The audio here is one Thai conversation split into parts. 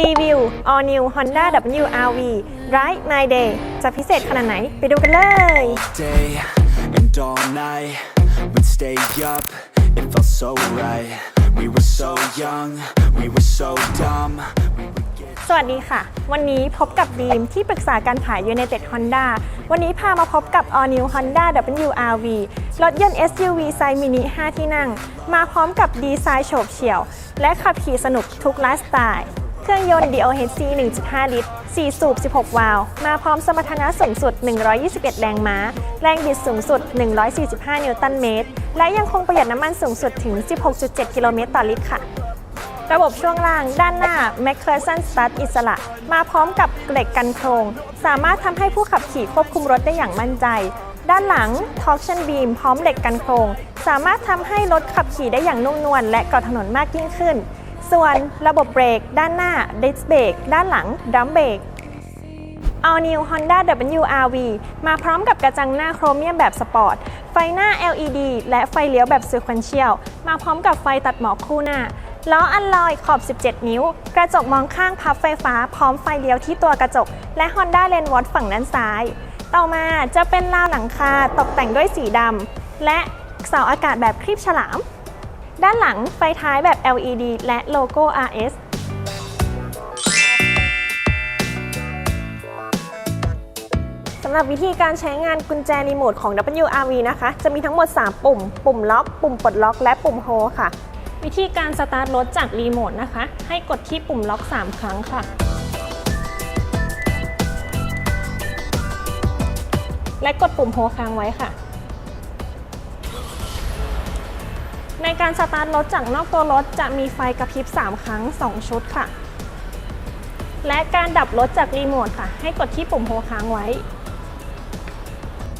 รีวิว All New Honda WRV Ride My Day จะพิเศษขนาดไหนไปดูกันเลย day and all night We'd stay up, it felt so right We were so young, we were so dumb We would get สวัสดีค่ะ วันนี้พบกับดีมที่ปรึกษาการขาย United Honda วันนี้พามาพบกับ All New Honda WRV รถยนต์ SUV ไซส์มินิ 5 ที่นั่ง มาพร้อมกับดีไซน์โฉบเฉี่ยว และขับขี่สนุกทุกไลฟ์สไตล์ เครื่องยนต์ DOHC 1.5 ลิตร 4 สูบ 16 วาล์ว มาพร้อมสมรรถนะสูงสุด 121 แรงม้า แรงบิดสูงสุด 145 นิวตันเมตร และยังคงประหยัดน้ำมันสูงสุดถึง 16.7 กิโลเมตรต่อลิตรค่ะ ระบบช่วงล่างด้านหน้า m c p h e r s o n Start อิสระ มาพร้อมกับเหล็กกันโครง สามารถทำให้ผู้ขับขี่ควบคุมรถได้อย่างมั่นใจ ด้านหลัง Torsion Beam พร้อมเหล็กกันโครง สามารถทำให้รถขับขี่ได้อย่างนุ่มนวลและเกาะถนนมากยิ่งขึ้น ส่วนระบบเบรกด้านหน้า Disc Brake ด้านหลัง Drum Brake All New Honda WRV มาพร้อมกับกระจังหน้าโครเมียมแบบสปอร์ต ไฟหน้า LED และไฟเลี้ยวแบบ Sequential มาพร้อมกับไฟตัดหมอกคู่หน้า ล้ออัลลอยขอบ 17 นิ้ว กระจกมองข้างพับไฟฟ้าพร้อมไฟเลี้ยวที่ตัวกระจก และ Honda Lane Watch ฝั่งด้านซ้าย ต่อมาจะเป็นราวหลังคาตกแต่งด้วยสีดำและเสาอากาศแบบครีบฉลาม ด้านหลังไฟท้ายแบบ LED และโลโก้ RS สำหรับวิธีการใช้งานกุญแจรีโมทของ WRV นะคะ จะมีทั้งหมด 3 ปุ่ม ปุ่มล็อก ปุ่มปลดล็อก และปุ่มโฮค่ะ วิธีการสตาร์ทรถจากรีโมทนะคะ ให้กดที่ปุ่มล็อก 3 ครั้งค่ะ และกดปุ่มโฮค้างไว้ค่ะ ในการสตาร์ทรถจากนอกตัวรถจะมีไฟกระพริบ 3 ครั้ง 2 ชุดค่ะ และการดับรถจากรีโมทค่ะ ให้กดที่ปุ่มโฮค้างไว้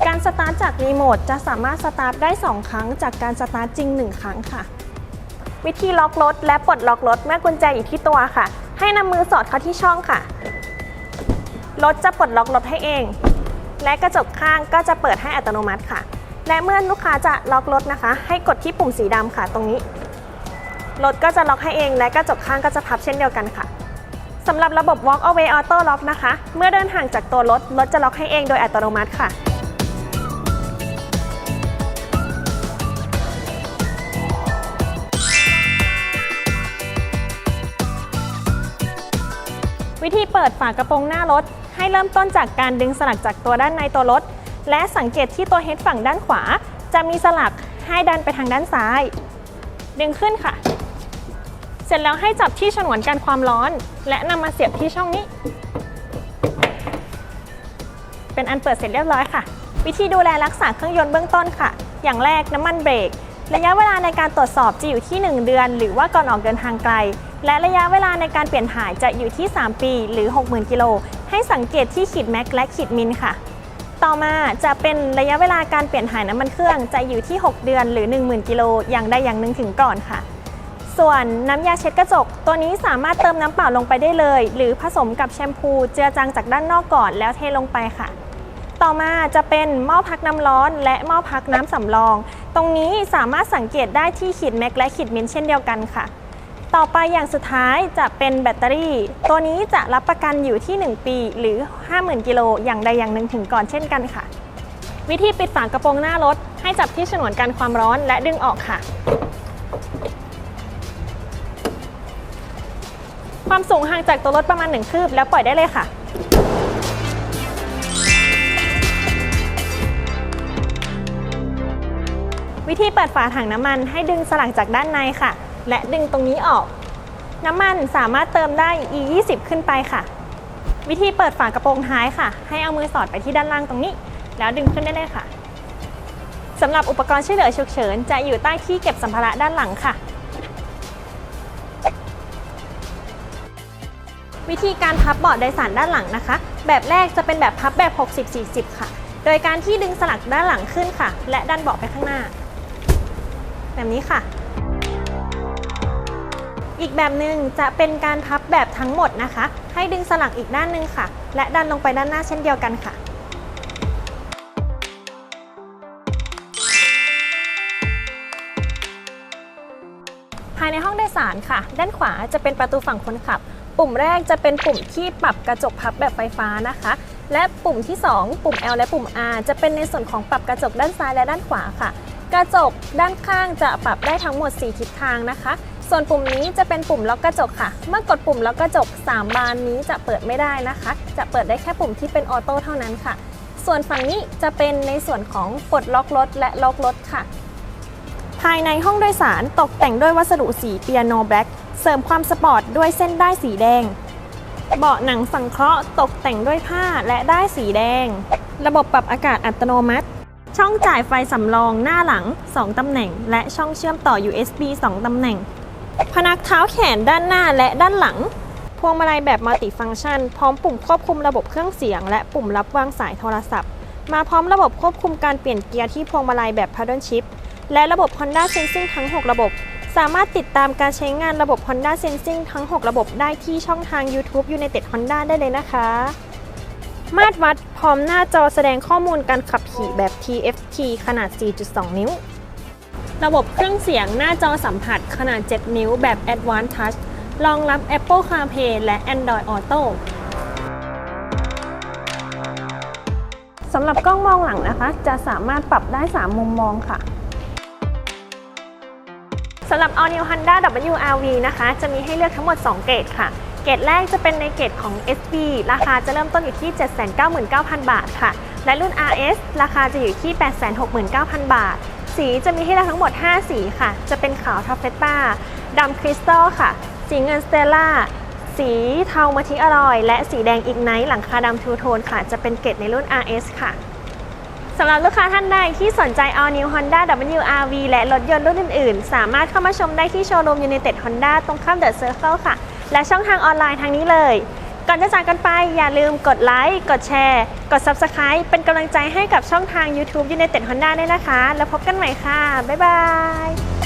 การสตาร์ทจากรีโมทจะสามารถสตาร์ทได้ 2 ครั้ง จากการสตาร์ทจริง 1 ครั้งค่ะ วิธีล็อกรถและปลดล็อกรถเมื่อกุญแจอยู่ที่ตัวค่ะ ให้นำมือสอดเข้าที่ช่องค่ะ รถจะปลดล็อกรถให้เอง และกระจกข้างก็จะเปิดให้อัตโนมัติค่ะ และเมื่อลูกค้าจะล็อกรถนะคะ ให้กดที่ปุ่มสีดำค่ะตรงนี้ รถก็จะล็อกให้เอง และกระจกข้างก็จะพับเช่นเดียวกันค่ะสำหรับระบบ Walk Away Auto Lock นะคะ เมื่อเดินห่างจากตัวรถ รถจะล็อกให้เองโดยอัตโนมัติค่ะ วิธีเปิดฝากระโปรงหน้ารถ ให้เริ่มต้นจากการดึงสลักจากตัวด้านในตัวรถ และสังเกตที่ตัวเฮดฝั่งด้านขวา จะมีสลักให้ดันไปทางด้านซ้าย ดึงขึ้นค่ะ เสร็จแล้วให้จับที่ฉนวนกันความร้อน และนำมาเสียบที่ช่องนี้ เป็นอันเปิดเสร็จเรียบร้อยค่ะ วิธีดูแลรักษาเครื่องยนต์เบื้องต้นค่ะ อย่างแรกน้ำมันเบรกระยะเวลาในการตรวจสอบจะอยู่ที่ 1 เดือน หรือว่าก่อนออกเดินทางไกล และระยะเวลาในการเปลี่ยนถ่ายจะอยู่ที่ 3 ปี หรือ 60,000 กิโล ให้สังเกตที่ขีดแม็กและขีดมินค่ะ ต่อมาจะเป็นระยะเวลาการเปลี่ยนถ่ายน้ำมันเครื่องจะอยู่ที่ 6 เดือนหรือ 10,000 กิโลอย่างใดอย่างหนึ่งถึงก่อนค่ะ ส่วนน้ำยาเช็ดกระจก ตัวนี้สามารถเติมน้ำเปล่าลงไปได้เลย หรือผสมกับแชมพูเจือจางจากด้านนอกก่อนแล้วเทลงไปค่ะ ต่อมาจะเป็นหม้อพักน้ำร้อน และหม้อพักน้ำสำรอง ตรงนี้สามารถสังเกตได้ที่ขีดแม็กและขีดมินเช่นเดียวกันค่ะ ต่อไปอย่างสุดท้ายจะเป็นแบตเตอรี่ ตัวนี้จะรับประกันอยู่ที่ 1 ปีหรือ 50,000 กิโลอย่างใดอย่างหนึ่งถึงก่อนเช่นกันค่ะ วิธีปิดฝากระโปรงหน้ารถ ให้จับที่ฉนวนกันความร้อนและดึงออกค่ะ ความสูงห่างจากตัวรถประมาณ 1 คืบแล้วปล่อยได้เลยค่ะวิธีเปิดฝาถังน้ำมันให้ดึงสลักจากด้านในค่ะ และดึงตรงนี้ออก น้ำมันสามารถเติมได้ e 2 0ขึ้นไปค่ะ วิธีเปิดฝากระโปรงท้ายค่ะ ให้เอามือสอดไปที่ด้านล่างตรงนี้ แล้วดึงขึ้นได้เลยค่ะสำหรับอุปกรณ์ช่วยเหลือฉุกเฉิน จะอยู่ใต้ที่เก็บสัมภาระด้านหลังค่ะ วิธีการพับเบาะโดยสารด้านหลังนะคะ แบบแรกจะเป็นแบบพับแบบ 60-40 ค่ะ โดยการที่ดึงสลักด้านหลังขึ้นค่ะ และดันเบาะไปข้างหน้า แบบนี้ค่ะ อีกแบบหนึ่งจะเป็นการพับแบบทั้งหมดนะคะ ให้ดึงสลักอีกด้านหนึ่งค่ะ และดันลงไปด้านหน้าเช่นเดียวกันค่ะ ภายในห้องโดยสารค่ะ ด้านขวาจะเป็นประตูฝั่งคนขับ ปุ่มแรกจะเป็นปุ่มที่ปรับกระจกพับแบบไฟฟ้านะคะและปุ่มที่ 2 ปุ่ม L และปุ่ม R จะเป็นในส่วนของปรับกระจกด้านซ้ายและด้านขวาค่ะ กระจกด้านข้างจะปรับได้ทั้งหมด 4 ทิศทางนะคะ ส่วนปุ่มนี้จะเป็นปุ่มล็อกกระจกค่ะ เมื่อกดปุ่มล็อกกระจก 3 บานนี้จะเปิดไม่ได้นะคะ จะเปิดได้แค่ปุ่มที่เป็นออโต้เท่านั้นค่ะ ส่วนฝั่งนี้จะเป็นในส่วนของปลดล็อกรถและล็อกรถค่ะ ภายในห้องโดยสารตกแต่งด้วยวัสดุสีเปียโนแบล็กเสริมความสปอร์ตด้วยเส้นด้ายสีแดง เบาะหนังสังเคราะห์ตกแต่งด้วยผ้าและด้ายสีแดง ระบบปรับอากาศอัตโนมัติ ช่องจ่ายไฟสำรองหน้าหลัง 2 ตำแหน่ง และช่องเชื่อมต่อ USB 2 ตำแหน่ง พนักเท้าแขนด้านหน้าและด้านหลัง พวงมาลัยแบบมัลติฟังก์ชัน พร้อมปุ่มควบคุมระบบเครื่องเสียง และปุ่มรับวางสายโทรศัพท์ มาพร้อมระบบควบคุมการเปลี่ยนเกียร์ที่พวงมาลัยแบบ Paddle Shift และระบบ Honda Sensing ทั้ง 6 ระบบ สามารถติดตามการใช้งานระบบ Honda Sensing ทั้ง 6 ระบบได้ที่ช่องทาง YouTube United Honda ได้เลยนะคะ มาตรวัดพร้อมหน้าจอแสดงข้อมูลการขับขี่แบบ TFT ขนาด 4.2 นิ้ว ระบบเครื่องเสียงหน้าจอสัมผัสขนาด 7 นิ้วแบบ Advanced Touch รองรับ Apple CarPlay และ Android Auto สำหรับกล้องมองหลังนะคะ จะสามารถปรับได้ 3 มุมมองค่ะสำหรับ All New Honda WRV นะคะ จะมีให้เลือกทั้งหมด 2 เกรดค่ะ เกรดแรกจะเป็นในเกรดของ SB ราคาจะเริ่มต้นอยู่ที่ 799,000 บาทค่ะ และรุ่น RS ราคาจะอยู่ที่ 869,000 บาท สีจะมีให้เลือกทั้งหมด 5 สีค่ะ จะเป็นขาวทัฟเฟต้าดำคริสตัลค่ะ สีเงินสเตลล่า สีเทามาทิอร่อย และสีแดงอีกไนท์หลังคาดำทูโทนค่ะ จะเป็นเกรดในรุ่น RS ค่ะสำหรับลูกค้าท่านใดที่สนใจ All New Honda WRV และรถยนต์รุ่นอื่น ๆ สามารถเข้ามาชมได้ที่โชว์รูม United Honda ตรงข้าม The Circle ค่ะ และช่องทางออนไลน์ทางนี้เลย ก่อนจะจากกันไปอย่าลืมกดไลค์กดแชร์ กด Subscribe เป็นกำลังใจให้กับช่องทาง YouTube United Honda ด้วยนะคะ แล้วพบกันใหม่ค่ะ บ๊ายบาย